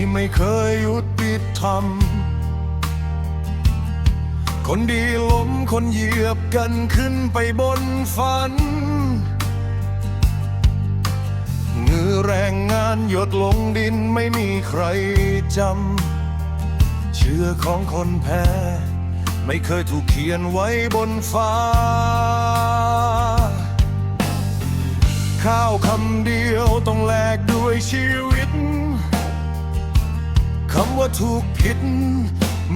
ที่ไม่เคยหยุดปิดทำคนดีล้มคนเหยียบกันขึ้นไปบนฝันเงือแรงงานหยดลงดินไม่มีใครจำ เชื่อของคนแพ้ ไม่เคยถูกเขียนไว้บนฟ้า ข้าวคำเดียวต้องแลกด้วยชีวิตำว่าถูกผิด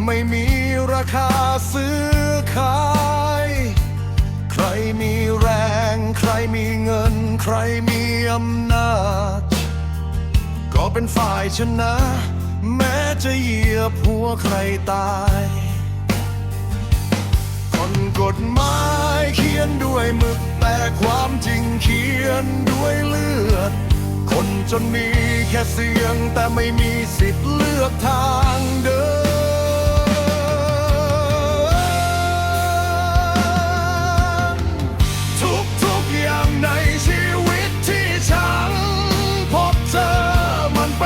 ไม่มีราคาซื้อขาย ใครมีแรง ใครมีเงิน ใครมีอำนาจ ก็เป็นฝ่ายชนะ แม้จะเหยียบหัวใครตายคนกฎหมายเขียนด้วยมึกแต่ความจริงเขียนด้วยเลือด คนจนมีแค่เสียงแต่ไม่มีสิทธิ์เลือกทางเดินทุกทุกอย่างในชีวิตที่ฉันพบเจอมันเ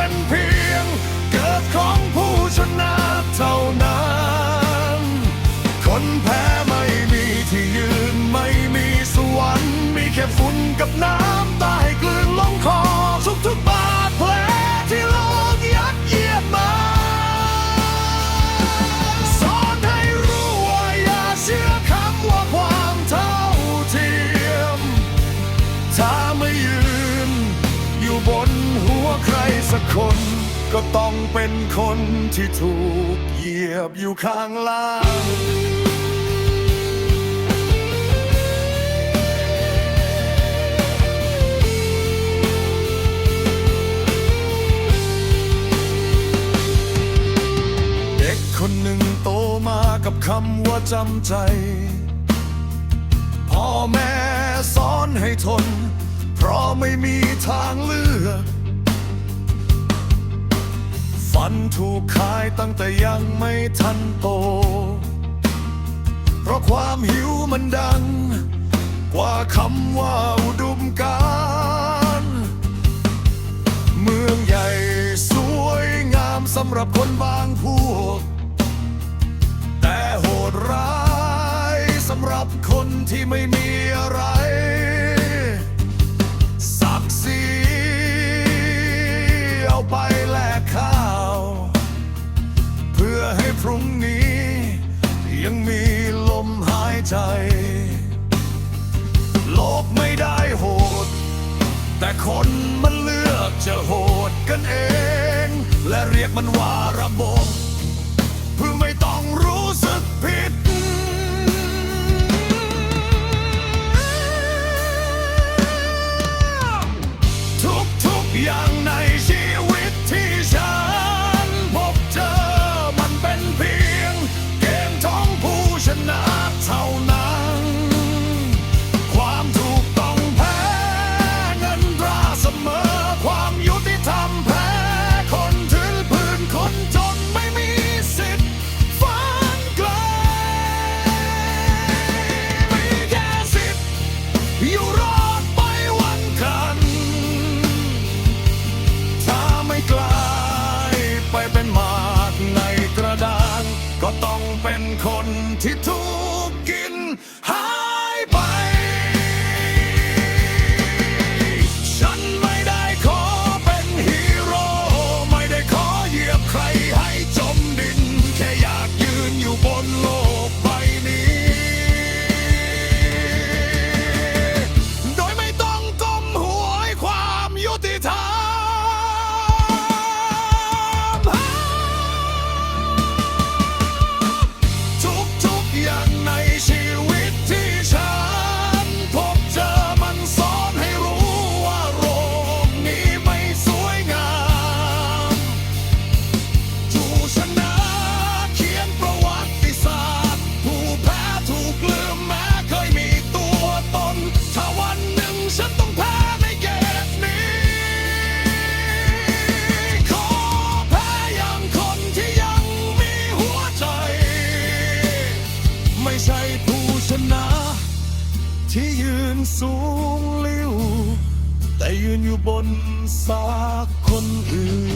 สักคนก็ต้องเป็นคนที่ถูกเหยียบอยู่ข้างล่างเด็กคนหนึ่งโตมากับคำว่าจำใจ พ่อแม่สอนให้ทน เพราะไม่มีทางเลือก ฝันถูกขายตั้งแต่ยังไม่ทันโต เพราะความหิวมันดัง กว่าคำว่าอุดมการเมืองใหญ่สวยงามสำหรับคนบางพวก แต่โหดร้ายสำหรับคนที่ไม่มีอะไร รุ่งนี้ ยังมีลมหายใจ โลกไม่ได้โหด แต่คนมันเลือกจะโหดกันเอง และเรียกมันว่าระบบ สูงลิ้ว แต่ยืนอยู่บนสากคนอื่น